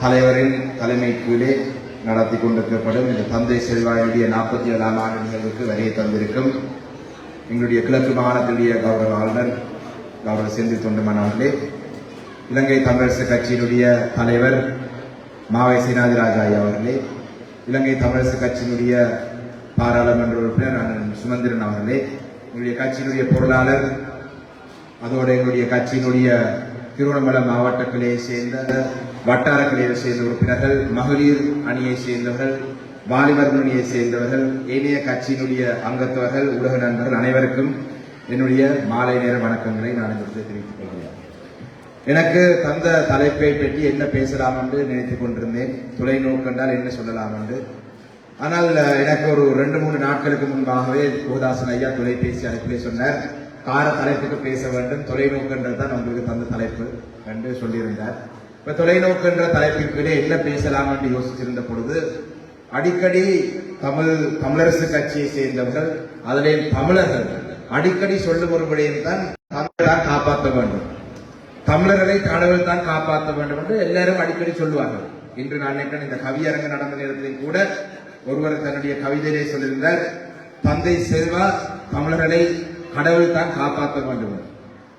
தலைவரின் தலைமை கீழே நடத்தி கொண்டிருக்கப்படும் இந்த தந்தை செல்வாயுடைய நாற்பத்தி ஏழாம் ஆண்டு நிகழ்வுக்கு வரையை தந்திருக்கும் எங்களுடைய கிழக்கு மாகாணத்தினுடைய கௌரவ ஆளுநர் கௌரவ செந்தில் தொண்டமன் அவர்களே இலங்கை தமிழரசு கட்சியினுடைய தலைவர் மாவை சீனாதிராஜா ஐயா அவர்களே இலங்கை தமிழரசு கட்சியினுடைய பாராளுமன்ற உறுப்பினர் அண்ணன் சுமந்திரன் அவர்களே எங்களுடைய கட்சியினுடைய பொருளாளர் அதோடு எங்களுடைய கட்சியினுடைய திருவண்ணாமலை மாவட்ட கிளையை சேர்ந்த வட்டார கிளையை சேர்ந்த உறுப்பினர்கள் மகளிர் அணியை சேர்ந்தவர்கள் வாலிபர் அணியை சேர்ந்தவர்கள் ஏனைய கட்சியினுடைய அங்கத்தவர்கள் ஊடக நண்பர்கள் அனைவருக்கும் என்னுடைய மாலை நேர வணக்கங்களை நான் இந்த தெரிவித்துக் கொள்கிறேன். எனக்கு தந்த தலைப்பை பற்றி என்ன பேசலாம் என்று நினைத்துக் கொண்டிருந்தேன். தொலைநோக்கு என்றால் என்ன சொல்லலாம் என்று. ஆனால் எனக்கு ஒரு ரெண்டு மூணு நாட்களுக்கு முன்பாகவே கோதாசன் ஐயா தொலைபேசி அழைப்பிலே சொன்னார். கார தலைப்புக்கு பேச வேண்டும். தொலைநோக்குன்றது தான் உங்களுக்கு தந்த தலைப்பு என்று சொல்லியிருந்தார். இப்ப தொலைநோக்குன்ற கீழே என்ன பேசலாம் என்று யோசிச்சிருந்த பொழுது அடிக்கடி தமிழ் தமிழரசு கட்சியை சேர்ந்தவர்கள் அதிலே தமிழர்கள் அடிக்கடி சொல்லும் ஒரு தான் தமிழர் காப்பாற்ற வேண்டும். தமிழர்களை கடவுள் தான் காப்பாற்ற வேண்டும் என்று எல்லாரும் அடிக்கடி சொல்லுவார்கள். இன்று நான் நினைக்கிறேன் இந்த கவியரங்க நடந்த நேரத்திலும் கூட ஒருவர் தன்னுடைய கவிதையிலே சொல்லியிருந்தார் தந்தை செல்வா தமிழர்களை கடவுள் தான் காப்பாற்ற வேண்டும்.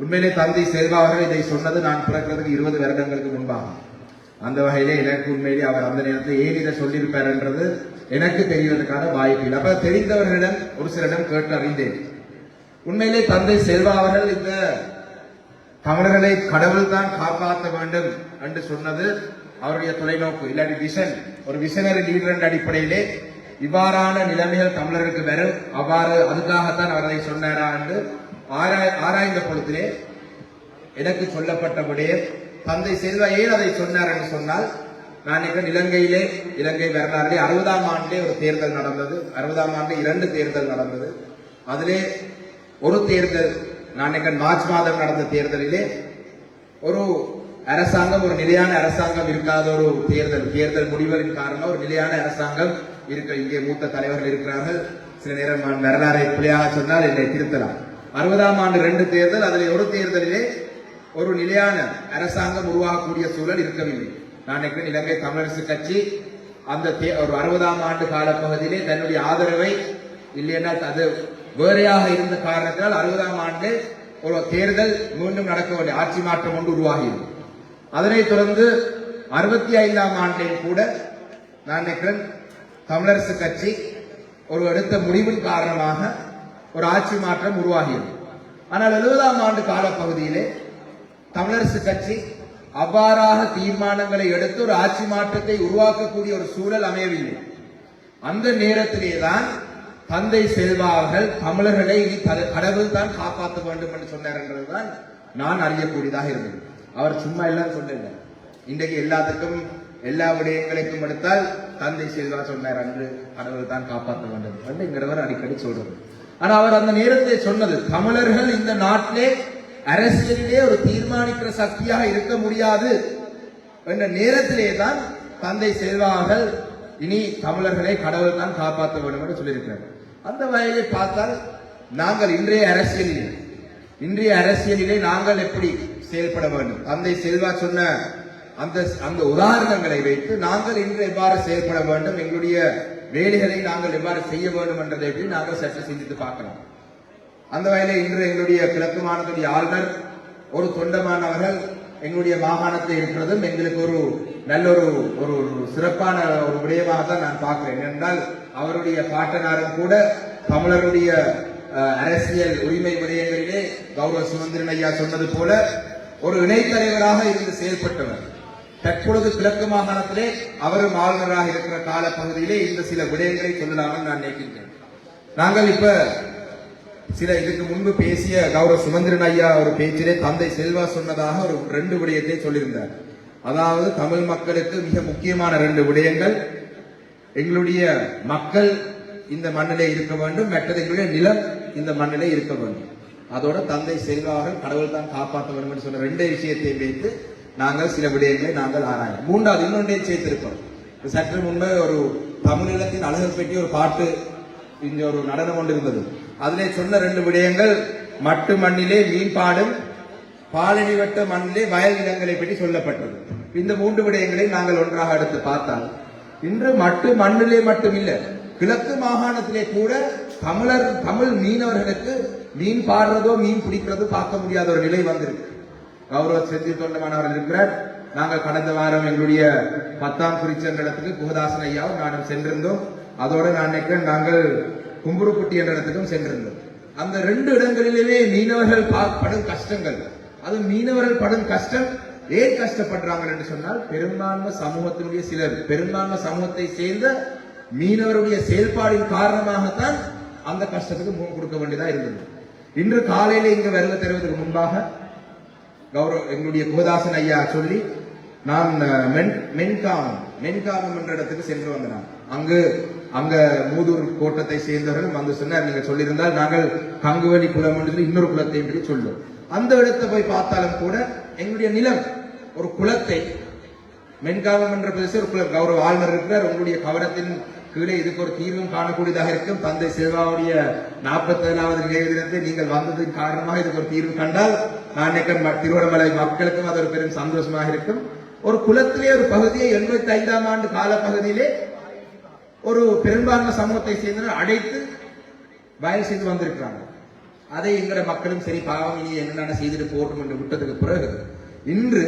உண்மையிலே தந்தை செல்வா அவர்கள் இதை சொன்னது நான் பிறக்கிறதுக்கு இருபது வருடங்களுக்கு முன்பாகும். அந்த வகையிலே எனக்கு உண்மையிலே அவர் அந்த நேரத்தில் ஏன் இதை சொல்லியிருப்பார் என்றது எனக்கு தெரிவதற்கான வாய்ப்பு இல்லை. அப்ப தெரிந்தவர்களிடம் ஒரு சிலரிடம் கேட்டு அறிந்தேன். உண்மையிலே தந்தை செல்வா அவர்கள் இந்த தமிழர்களை கடவுள் தான் காப்பாற்ற வேண்டும் என்று சொன்னது அவருடைய தொலைநோக்கு இல்லாட்டி விஷன் ஒரு விஷனரி லீடர் என்ற அடிப்படையிலே இவ்வாறான நிலைமைகள் தமிழருக்கு வரும். அவ்வாறு அதுக்காகத்தான் அவர் சொன்னாரா என்று ஆராய் ஆராய்ந்த பொழுதிலே எனக்கு சொல்லப்பட்டபடியே தந்தை செல்வா ஏன் அதை சொன்னார் என்று சொன்னால் நான் நினைக்கிறேன் இலங்கையிலே இலங்கை வரலாறுலே அறுபதாம் ஆண்டிலே ஒரு தேர்தல் நடந்தது. அறுபதாம் ஆண்டு இரண்டு தேர்தல் நடந்தது. அதிலே ஒரு தேர்தல் நான் நினைக்கிறேன் மார்ச் மாதம் நடந்த தேர்தலிலே ஒரு அரசாங்கம் ஒரு நிலையான அரசாங்கம் இருக்காத ஒரு தேர்தல் தேர்தல் முடிவுகளின் காரணம் ஒரு நிலையான அரசாங்கம் இருக்க இங்கே மூத்த தலைவர்கள் இருக்கிறார்கள். சில நேரம் நான் வரலாறை பிள்ளையாக சொன்னால் என்னை திருத்தலாம். அறுபதாம் ஆண்டு ரெண்டு தேர்தல் அதில் ஒரு தேர்தலிலே ஒரு நிலையான அரசாங்கம் உருவாகக்கூடிய சூழல் இருக்கவில்லை. நான் இலங்கை தமிழரசு கட்சி அந்த தே- ஒரு அறுபதாம் ஆண்டு காலப்பகுதியிலே தன்னுடைய ஆதரவை இல்லைன்னா அது வேறையாக இருந்த காரணத்தினால் அறுபதாம் ஆண்டு ஒரு தேர்தல் மீண்டும் நடக்க வேண்டிய ஆட்சி மாற்றம் ஒன்று உருவாகியது. அதனைத் தொடர்ந்து அறுபத்தி ஐந்தாம் ஆண்டில் கூட நான் நினைக்கிறேன் தமிழரசு கட்சி ஒரு எடுத்த முடிவின் காரணமாக ஒரு ஆட்சி மாற்றம் உருவாகியது. ஆனால் எழுபதாம் ஆண்டு காலப்பகுதியிலே தமிழரசு கட்சி அவ்வாறாக தீர்மானங்களை எடுத்து ஒரு ஆட்சி மாற்றத்தை உருவாக்கக்கூடிய ஒரு சூழல் அமையவில்லை. அந்த நேரத்திலே தான் தந்தை செல்வா அவர்கள் தமிழர்களை இனி கடவுள் தான் காப்பாற்ற வேண்டும் என்று சொன்னார் என்றதுதான் நான் அறியக்கூடியதாக இருந்தது. அவர் சும்மா எல்லாம் சொல்லல. இன்றைக்கு எல்லாத்துக்கும் எல்லா விடயங்களுக்கும் எடுத்தால் தந்தை செல்வா சொன்னார் அன்று கடவுள் தான் காப்பாற்ற வேண்டும் என்று. இங்கிறவர் அடிக்கடி சொல்றது ஆனா அவர் அந்த நேரத்தை சொன்னது தமிழர்கள் இந்த நாட்டிலே அரசியலிலே ஒரு தீர்மானிக்கிற சக்தியாக இருக்க முடியாது. என்ற நேரத்திலே தான் தந்தை செல்வார்கள் இனி தமிழர்களை கடவுள் தான் காப்பாற்ற வேண்டும் என்று சொல்லியிருக்கிறார். அந்த வகையிலே பார்த்தால் நாங்கள் இன்றைய அரசியலில் இன்றைய அரசியலிலே நாங்கள் எப்படி செயல்பட வேண்டும்? தந்தை செல்வா சொன்ன அந்த அந்த உதாரணங்களை வைத்து நாங்கள் இன்று எவ்வாறு செயல்பட வேண்டும்? எங்களுடைய வேலைகளை நாங்கள் எவ்வாறு செய்ய வேண்டும் என்றதை பற்றி நாங்கள் சற்று சிந்தித்து பார்க்கலாம் அந்த வகையில் இன்று எங்களுடைய கிழக்கு மாநிலத்துடைய ஆளுநர் ஒரு தொண்டமானவர்கள் எங்களுடைய மாகாணத்தில் இருக்கிறதும் எங்களுக்கு ஒரு நல்ல ஒரு ஒரு சிறப்பான ஒரு விடயமாக தான் நான் பார்க்கிறேன். என்றால் அவருடைய பாட்டனாரும் கூட தமிழருடைய அரசியல் உரிமை விடயங்களிலே கௌரவ சுமந்திரன் ஐயா சொன்னது போல ஒரு இணைத்தலைவராக இருந்து செயல்பட்டவர். தற்பொழுது கிழக்கு மாகாணத்திலே அவரும் ஆளுநராக இருக்கிற காலப்பகுதியிலே இந்த சில விடயங்களை சொல்லலாம்னு நான் நினைக்கின்றேன். நாங்கள் இப்ப சில இதுக்கு முன்பு பேசிய கௌரவ சுமந்திரன் ஐயா ஒரு பேச்சிலே தந்தை செல்வா சொன்னதாக ஒரு ரெண்டு விடயத்தை சொல்லியிருந்தார். அதாவது தமிழ் மக்களுக்கு மிக முக்கியமான ரெண்டு விடயங்கள். எங்களுடைய மக்கள் இந்த மண்ணிலே இருக்க வேண்டும். மற்றது எங்களுடைய நிலம் இந்த மண்ணிலே இருக்க வேண்டும். அதோட தந்தை செல்வா அவர்கள் கடவுள் தான் காப்பாற்ற வேண்டும் என்று சொன்ன ரெண்டு விஷயத்தை வைத்து நாங்கள் சில விடயங்களை நாங்கள் ஆராயம் மூன்றாவது இன்னொன்றையும் சேர்த்திருக்கோம் சற்று முன்பு ஒரு தமிழீழத்தின் அழகு பற்றி ஒரு பாட்டு இங்கே ஒரு நடனம் கொண்டு இருந்தது. அதிலே சொன்ன ரெண்டு விடயங்கள் மட்டு மண்ணிலே மீன் பாடும் பாலனி வட்ட மண்ணிலே வயல் நிலங்களை பற்றி சொல்லப்பட்டது. இந்த மூன்று விடயங்களை நாங்கள் ஒன்றாக எடுத்து பார்த்தால் இன்று மட்டு மண்ணிலே மட்டும் கிழக்கு மாகாணத்திலே கூட தமிழர் தமிழ் மீனவர்களுக்கு மீன் பாடுறதோ மீன் பிடிக்கிறதோ பார்க்க முடியாத ஒரு நிலை வந்திருக்கு. கௌரவ செந்தில் தொண்டமானவர்கள் இருக்கிறார். நாங்கள் கடந்த வாரம் எங்களுடைய பத்தாம் குறிச்சென்ற இடத்துக்கு குகதாசன் ஐயாவும் நானும் சென்றிருந்தோம். அதோடு நான் நினைக்கிறேன் நாங்கள் கும்புருக்குட்டி என்ற இடத்துக்கும் சென்றிருந்தோம். அந்த ரெண்டு இடங்களிலுமே மீனவர்கள் பா- படும் கஷ்டங்கள். அது மீனவர்கள் படும் கஷ்டம். ஏன் கஷ்டப்படுறாங்க என்று சொன்னால் பெரும்பான்மை சமூகத்தினுடைய சிலர் பெரும்பான்மை சமூகத்தை சேர்ந்த மீனவருடைய செயல்பாடின் காரணமாகத்தான் அந்த கஷ்டத்துக்கு முகம் கொடுக்க வேண்டியதா இருந்தது. இன்று காலையில இங்க வருகை தருவதற்கு முன்பாக கௌரவ எங்களுடைய குகதாசன் ஐயா சொல்லி நான் மென் மென்காமம் மென்காமம் என்ற இடத்துக்கு சென்று வந்தேன் அங்கு அங்க மூதூர் கோட்டத்தை சேர்ந்தவர்கள் வந்து சொன்னார். நீங்க சொல்லியிருந்தால் நாங்கள் கங்குவலி குலம் என்று இன்னொரு குலத்தை என்று சொல்லும். அந்த இடத்தை போய் பார்த்தாலும் கூட எங்களுடைய நிலம் ஒரு குலத்தை மென்காமம் என்ற பிரதேசம் ஒரு குளம் கௌரவ ஆளுநர் இருக்கிறார். உங்களுடைய கவனத்தின் கீழே இதுக்கு ஒரு தீர்வும் காணக்கூடியதாக இருக்கும். தந்தை சிவாவுடைய நாற்பத்தி ஏழாவது நினைவு தினத்தை நீங்கள் வந்ததின் காரணமாக இதுக்கு ஒரு தீர்வு கண்டால் நான் நினைக்கிறேன் திருவண்ணாமலை மக்களுக்கும் அது ஒரு பெரும் சந்தோஷமாக இருக்கும். ஒரு குலத்திலே ஒரு பகுதியை எண்பத்தி ஐந்தாம் ஆண்டு கால பகுதியிலே ஒரு பெரும்பான்மை சமூகத்தை சேர்ந்தனர் அடைத்து வயல் செய்து வந்திருக்கிறாங்க. அதை எங்கட மக்களும் சரி பாவம் இனி என்னென்ன செய்துட்டு போட்டும் என்று விட்டதுக்கு பிறகு இன்று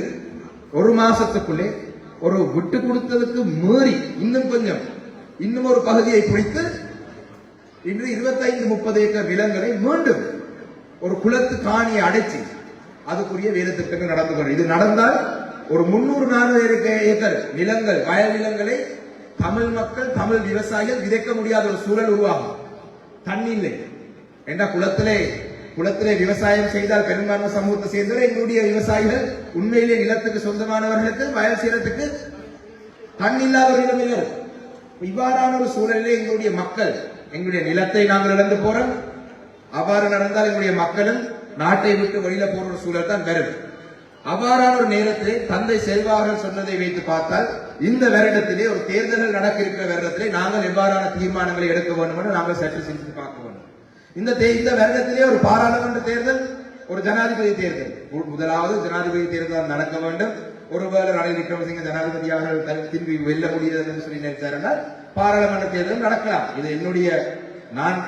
ஒரு மாசத்துக்குள்ளே ஒரு விட்டு கொடுத்ததுக்கு மீறி இன்னும் கொஞ்சம் இன்னும் ஒரு பகுதியை பிடித்து இன்று 25 முப்பது ஏக்கர் நிலங்களை மீண்டும் ஒரு குளத்து காணியை அடைச்சு அதுக்குரிய வேலை திட்டங்கள் நடந்து கொண்டு இது நடந்தால் ஒரு முன்னூறு நானூறு ஏக்கர் நிலங்கள் வயல் நிலங்களை தமிழ் மக்கள் தமிழ் விவசாயிகள் விதைக்க முடியாத ஒரு சூழல் உருவாகும். தண்ணி இல்லை. என்ற குளத்திலே குளத்திலே விவசாயம் செய்தால் பெரும்பான்மை சமூகத்தை சேர்ந்தவர் எங்களுடைய விவசாயிகள். உண்மையிலே நிலத்துக்கு சொந்தமானவர்களுக்கு வயல் செய்யறதுக்கு தண்ணி இல்லாத ஒரு இவ்வாறான ஒரு சூழலிலே எங்களுடைய மக்கள் எங்களுடைய நிலத்தை நாங்கள் இழந்து போறோம். அவ்வாறு நடந்தால் எங்களுடைய மக்களும் நாட்டை விட்டு வெளியில போற ஒரு சூழல் தான் வரும் அவ்வாறான ஒரு நேரத்திலே தந்தை செல்வார்கள் சொன்னதை வைத்து பார்த்தால் இந்த வருடத்திலே ஒரு தேர்தல்கள் நடக்க இருக்கிற வருடத்திலே நாங்கள் எவ்வாறான தீர்மானங்களை எடுக்க வேண்டும் என்று நாங்கள் சற்று சிந்தித்து பார்க்க வேண்டும். இந்த தே- இந்த வருடத்திலே ஒரு பாராளுமன்ற தேர்தல் ஒரு ஜனாதிபதி தேர்தல். முதலாவது ஜனாதிபதி தேர்தல் நடக்க வேண்டும். ஒருவேளை ரணில் விக்ரமசிங்க ஜனாதிபதியாக திரும்பி வெல்ல முடியாது என்று சொல்லி நினைத்தாருன்னா பாராளுமன்ற தேர்தல் நடக்கலாம். இது என்னுடைய நான்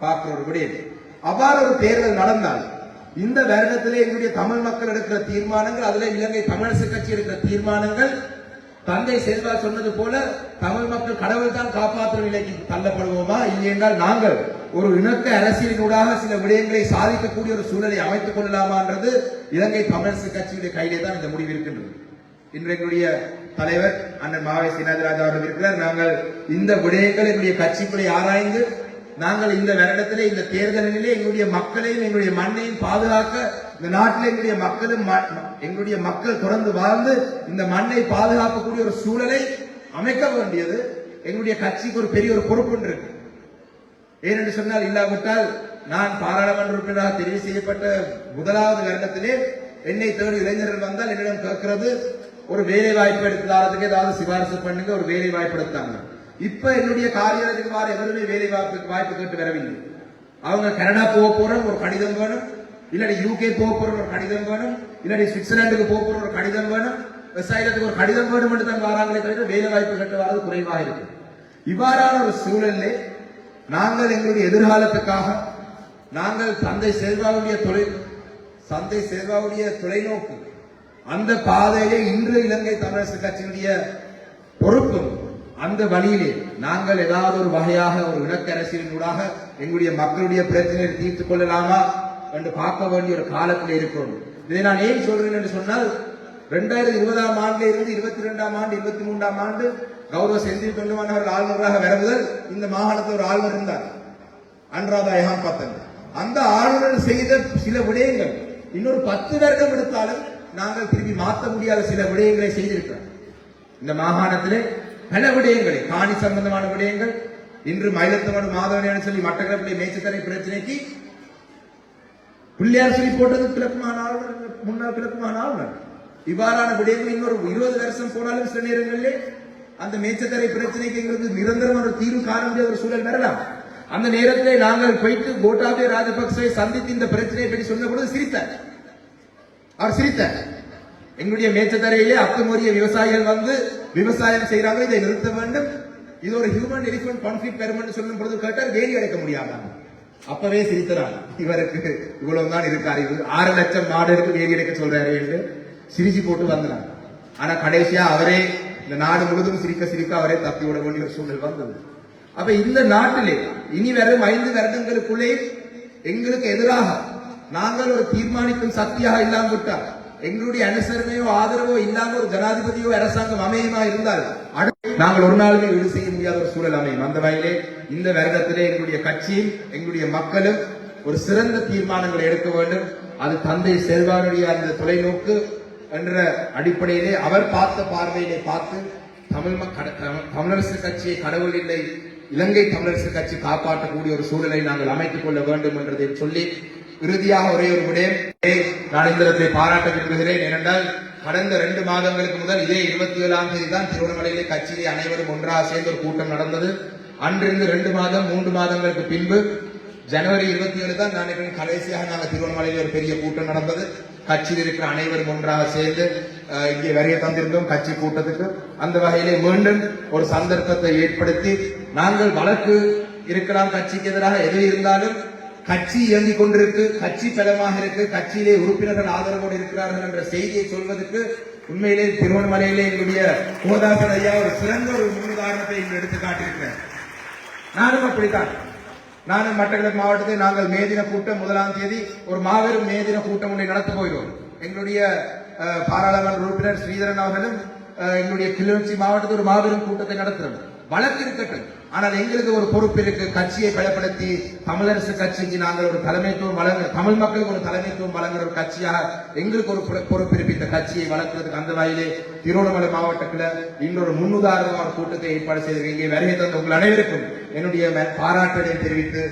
பார்க்கிற ஒரு விடயம். அவ்வாறு ஒரு தேர்தல் நடந்தால் இந்த வருடத்திலே எங்களுடைய தமிழ் மக்கள் எடுக்கிற தீர்மானங்கள் அதுல இலங்கை தமிழரசு கட்சி எடுக்கிற தீர்மானங்கள் தந்தை செல்வா சொன்னது போல தமிழ் மக்கள் கடவுள் தான் காப்பாற்றும் நிலைக்கு தள்ளப்படுவோமா? இல்லையென்றால் நாங்கள் ஒரு இணக்க அரசியலினூடாக சில விடயங்களை சாதிக்கக்கூடிய ஒரு சூழலை அமைத்துக் கொள்ளலாமான்றது இலங்கை தமிழரசு கட்சியுடைய கையிலே தான் இந்த முடிவு இருக்கின்றது. இன்று எங்களுடைய தலைவர் அண்ணன் மாவை சீனாதிராஜா அவர்கள் இருக்கிறார். நாங்கள் இந்த விடயங்கள் எங்களுடைய கட்சிக்குள்ளே ஆராய்ந்து நாங்கள் இந்த வருடத்திலே இந்த தேர்தலிலே எங்களுடைய மக்களையும் எங்களுடைய மண்ணையும் பாதுகாக்க இந்த நாட்டில் எங்களுடைய மக்களும் எங்களுடைய மக்கள் தொடர்ந்து வாழ்ந்து இந்த மண்ணை பாதுகாக்கக்கூடிய ஒரு சூழலை அமைக்க வேண்டியது எங்களுடைய கட்சிக்கு ஒரு பெரிய ஒரு பொறுப்பு இருக்கு. ஏனென்று சொன்னால் இல்லாவிட்டால் நான் பாராளுமன்ற உறுப்பினராக தெரிவு செய்யப்பட்ட முதலாவது வருடத்திலே என்னை தேடி இளைஞர்கள் வந்தால் என்னிடம் கேட்கிறது ஒரு வேலை வாய்ப்பு எடுத்து ஏதாவது சிபாரிசு பண்ணுங்க ஒரு வேலை வாய்ப்பு எடுத்தாங்க. இப்ப என்னுடைய காரியாலயத்துக்கு வார எவருமே வேலை வாய்ப்பு வாய்ப்பு கேட்டு வரவில்லை. அவங்க கனடா போக போற ஒரு கடிதம் வேணும் இல்லாட்டி யூகே போக போற ஒரு கடிதம் வேணும் இல்லாட்டி சுவிட்சர்லாந்துக்கு போக போற ஒரு கடிதம் வேணும் விவசாயத்துக்கு ஒரு கடிதம் வேணும் என்று தான் வராங்களே தவிர வேலை வாய்ப்பு கேட்டு வரது குறைவாக இருக்கு. இவ்வாறான ஒரு சூழலிலே நாங்கள் எங்களுடைய எதிர்காலத்துக்காக நாங்கள் தந்தை செல்வாவுடைய தொலை தந்தை செல்வாவுடைய தொலைநோக்கு அந்த பாதையிலே இன்று இலங்கை தமிழரசு கட்சியினுடைய பொறுப்பும் அந்த வழியிலே நாங்கள் ஏதாவது ஒரு வகையாக ஒரு இணக்க எங்களுடைய மக்களுடைய பிரச்சனையை தீர்த்துக் கொள்ளலாமா என்று பார்க்க வேண்டிய ஒரு காலத்தில் இருக்கிறோம். இதை நான் ஏன் சொல்றேன் என்று சொன்னால் ரெண்டாயிரத்தி இருபதாம் ஆண்டுல இருந்து இருபத்தி ரெண்டாம் ஆண்டு இருபத்தி மூன்றாம் ஆண்டு கௌரவ செந்தில் தொண்டுமான் அவர்கள் ஆளுநராக வர முதல் இந்த மாகாணத்தில் ஒரு ஆளுநர் இருந்தார். அன்றாதா எஹான் பத்தன். அந்த ஆளுநர் செய்த சில விடயங்கள் இன்னொரு பத்து வருடம் எடுத்தாலும் நாங்கள் திரும்பி மாற்ற முடியாத சில விடயங்களை செய்திருக்கிறோம் இந்த மாகாணத்திலே பல விடயங்களை. காணி சம்பந்தமான விடயங்கள். இன்று மயிலத்தமடு மாதவனியான சொல்லி மட்டக்களப்பிலே மேய்ச்சத்தரை பிரச்சனைக்கு பிள்ளையார் சொல்லி போட்டது கிழக்குமான ஆளுநர் முன்னாள் கிழக்குமான ஆளுநர். இவ்வாறான விடயங்கள் இன்னொரு இருபது வருஷம் போனாலும் சில நேரங்களிலே அந்த மேய்ச்சத்தரை பிரச்சனைக்கு எங்களுக்கு நிரந்தரமான ஒரு தீர்வு காண முடியாத ஒரு சூழல் வரலாம். அந்த நேரத்திலே நாங்கள் போயிட்டு கோட்டாபே ராஜபக்சவை சந்தித்து இந்த பிரச்சனையை பற்றி சொன்ன பொழுது சிரித்தார். அவர் சிரித்தார். எங்களுடைய மேச்சத்தரையிலே அத்துமீறிய விவசாயிகள் வந்து விவசாயம் செய்யறாங்க இதை நிறுத்த வேண்டும். இது ஒரு ஹியூமன் எலிபென்ட் கான்ஃபிளிக் பெருமெண்ட் சொல்லும் பொழுது கேட்டால் வேலி அடைக்க முடியாம அப்பவே சிரித்தனார் இவருக்கு இவ்வளவு தான் இருக்காரு. இவர் ஆறு லட்சம் நாடுகளுக்கு வேலி அடைக்க சொல்றாரு என்று சிரிச்சு போட்டு வந்தார். ஆனா கடைசியா அவரே இந்த நாடு முழுவதும் சிரிக்க சிரிக்க அவரே தப்பி விட வேண்டிய ஒரு சூழல் வந்தது. அப்ப இந்த நாட்டிலே இனி வரும் ஐந்து வருடங்களுக்குள்ளே எங்களுக்கு எதிராக நாங்கள் ஒரு தீர்மானிக்கும் சக்தியாக இல்லாமல் விட்டார் எங்களுடைய அனுசரணையோ ஆதரவோ இல்லாம ஒரு ஜனாதிபதியோ அரசாங்கம் அமையுமா இருந்தால் நாங்கள் ஒரு நாளுமே ஈடு செய்ய முடியாத ஒரு சூழல் அமையும். அந்த வகையிலே இந்த வருடத்திலே எங்களுடைய கட்சியும் எங்களுடைய மக்களும் ஒரு சிறந்த தீர்மானங்களை எடுக்க வேண்டும். அது தந்தை செல்வாருடைய அந்த தொலைநோக்கு என்ற அடிப்படையிலே அவர் பார்த்த பார்வையிலே பார்த்து தமிழ்- தமிழரசு கட்சியை கடவுள் இல்லை இலங்கை தமிழரசு கட்சி காப்பாற்றக்கூடிய ஒரு சூழலை நாங்கள் அமைத்துக் கொள்ள வேண்டும் என்றதை சொல்லி இறுதியாக ஒரே ஒரு விடயம். நான் பாராட்ட விரும்புகிறேன். ஏனென்றால் கடந்த ரெண்டு மாதங்களுக்கு முதல் இதே இருபத்தி ஏழாம் தேதி தான் திருவண்ணாமலையிலே கட்சியிலே அனைவரும் ஒன்றாக சேர்ந்து ஒரு கூட்டம் நடந்தது. அன்றிருந்து ரெண்டு மாதம் மூன்று மாதங்களுக்கு பின்பு ஜனவரி இருபத்தி ஏழு தான் நான் நினைக்கிறேன் கடைசியாக நாங்கள் திருவண்ணாமலையில் ஒரு பெரிய கூட்டம் நடந்தது. கட்சியில் இருக்கிற அனைவரும் ஒன்றாக சேர்ந்து இங்கே வரைய தந்திருந்தோம் கட்சி கூட்டத்துக்கு. அந்த வகையிலே மீண்டும் ஒரு சந்தர்ப்பத்தை ஏற்படுத்தி நாங்கள் வழக்கு இருக்கலாம் கட்சிக்கு எதிராக எது இருந்தாலும் கட்சி இயங்கிக் கொண்டிருக்கு கட்சி பலமாக இருக்கு கட்சியிலே உறுப்பினர்கள் ஆதரவோடு இருக்கிறார்கள் என்ற செய்தியை சொல்வதற்கு உண்மையிலே திருவண்ணாமலையிலே எங்களுடைய கோதாசன் ஐயா ஒரு சிறந்த ஒரு முன்னுதாரணத்தை இங்கு எடுத்து காட்டியிருக்கிறேன் நானும் அப்படித்தான். நானும் மட்டக்களப்பு மாவட்டத்தில் நாங்கள் மேதின கூட்டம் முதலாம் தேதி ஒரு மாபெரும் மேதின கூட்டம் ஒன்றை நடத்த போகிறோம். எங்களுடைய பாராளுமன்ற உறுப்பினர் ஸ்ரீதரன் அவர்களும் எங்களுடைய கிளிநொச்சி மாவட்டத்தில் ஒரு மாபெரும் கூட்டத்தை நடத்துறோம் வழக்கு இருக்கட்டும். ஆனால் எங்களுக்கு ஒரு பொறுப்பு இருக்கு. கட்சியை பலப்படுத்தி தமிழரசு கட்சிக்கு நாங்கள் ஒரு தலைமைத்துவம் வழங்க தமிழ் மக்களுக்கு ஒரு தலைமைத்துவம் வழங்குற ஒரு கட்சியாக எங்களுக்கு ஒரு பொறுப்பு இருக்கு. இந்த கட்சியை வளர்க்கிறதுக்கு அந்த வகையிலே திருவண்ணாமலை மாவட்டத்தில் இன்னொரு முன்னுதாரணமான கூட்டத்தை ஏற்பாடு செய்திருக்கீங்க இங்கே வருகை தந்த உங்கள் அனைவருக்கும் என்னுடைய ம- பாராட்டுகளை தெரிவித்து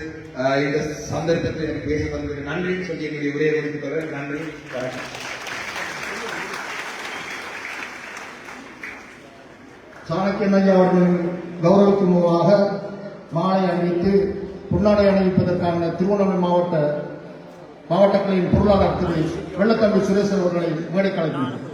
இந்த சந்தர்ப்பத்தில் எனக்கு பேச வந்ததுக்கு நன்றி சொல்லி என்னுடைய உரையை முடித்து கொள்கிறேன். நன்றி வணக்கம். சாணக்கியன் ஐயா அவர்களின் கௌரவத்தின் மூலமாக மாலை அணிவித்து புன்னாடை அணிவிப்பதற்கான திருவண்ணாமலை மாவட்ட மாவட்டங்களின் பொருளாளர் திரு வெள்ளத்தம்பி சுரேஷ் அவர்களை மேடை கலைக்கின்றனர்